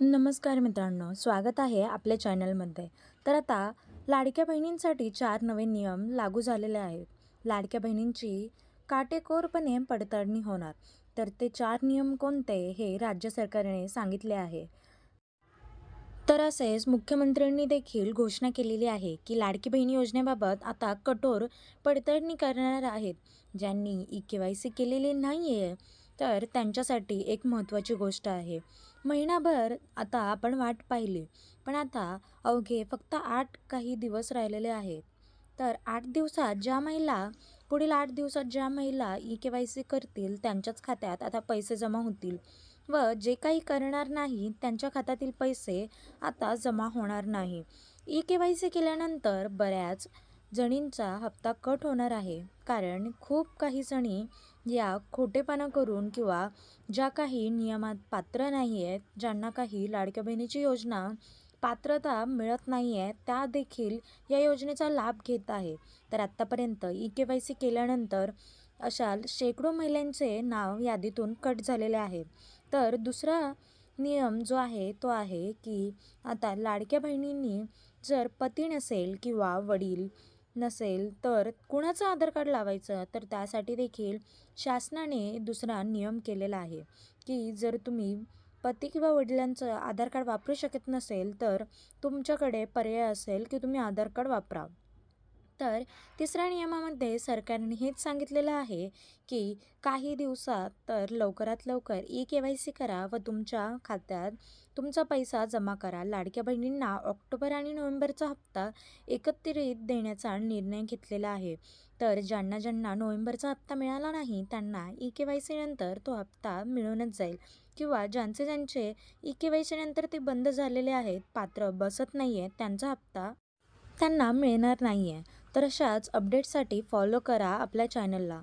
नमस्कार मित्रांनो स्वागत आहे आपल्या चॅनलमध्ये. तर आता लाडक्या बहिणींसाठी चार नवे नियम लागू झालेले आहेत. लाडक्या बहिणींची काटेकोरपणे पडताळणी होणार. तर ते चार नियम कोणते हे राज्य सरकारने सांगितले आहे. तर असेच मुख्यमंत्र्यांनी देखील घोषणा केलेली आहे की लाडकी बहिणी योजनेबाबत आता कठोर पडताळणी करणार आहेत. ज्यांनी ई के वाय सी केलेली नाही आहे तर त्यांच्यासाठी एक महत्त्वाची गोष्ट आहे. महिनाभर आता आपण वाट पाहिली. पण आता अवघे फक्त आठ काही दिवस राहिलेले आहेत. तर आठ दिवसात ज्या महिला पुढील आठ दिवसात ज्या महिला ई के वाय सी करतील त्यांच्याच खात्यात आता पैसे जमा होतील व जे काही करणार नाही त्यांच्या खात्यातील पैसे आता जमा होणार नाही. ई के वाय सी केल्यानंतर बऱ्याच जणींचा हप्ता कट होणार आहे. कारण खूप काही जणी या खोटेपणा करून किंवा ज्या काही नियमात पात्र नाही आहेत ज्यांना काही लाडक्या बहिणीची योजना पात्रता मिळत नाही आहे त्या देखील या योजनेचा लाभ घेत आहे. तर आत्तापर्यंत ई के वाय सी केल्यानंतर अशा शेकडो महिलांचे नाव यादीतून कट झालेले आहेत तर दुसरा नियम जो आहे तो आहे की आता लाडक्या बहिणींनी जर पती नसेल किंवा वडील नसेल तर कुणाचं आधार कार्ड लावायचं? तर त्यासाठी देखील शासनाने दुसरा नियम केलेला आहे की जर तुम्ही पती किंवा वडिलांचं आधार कार्ड वापरू शकत नसेल तर तुमच्याकडे पर्याय असेल की तुम्ही आधार कार्ड वापरा. तर तिसऱ्या नियमामध्ये सरकारने हेच सांगितलेलं आहे की काही दिवसात तर लवकरात लवकर ई के वाय सी करा व तुमच्या खात्यात तुमचा पैसा जमा करा. लाडक्या बहिणींना ऑक्टोबर आणि नोव्हेंबरचा हप्ता एकत्रित देण्याचा निर्णय घेतलेला आहे. तर ज्यांना ज्यांना नोव्हेंबरचा हप्ता मिळाला नाही त्यांना ई के वाय सीनंतर तो हप्ता मिळूनच जाईल. किंवा ज्यांचे ज्यांचे ई के वाय सीनंतर ते बंद झालेले आहेत पात्र बसत नाही आहेत त्यांचा हप्ता त्यांना मिळणार नाही आहे तर अशाच अपडेट्ससाठी फॉलो करा आपल्या चॅनलला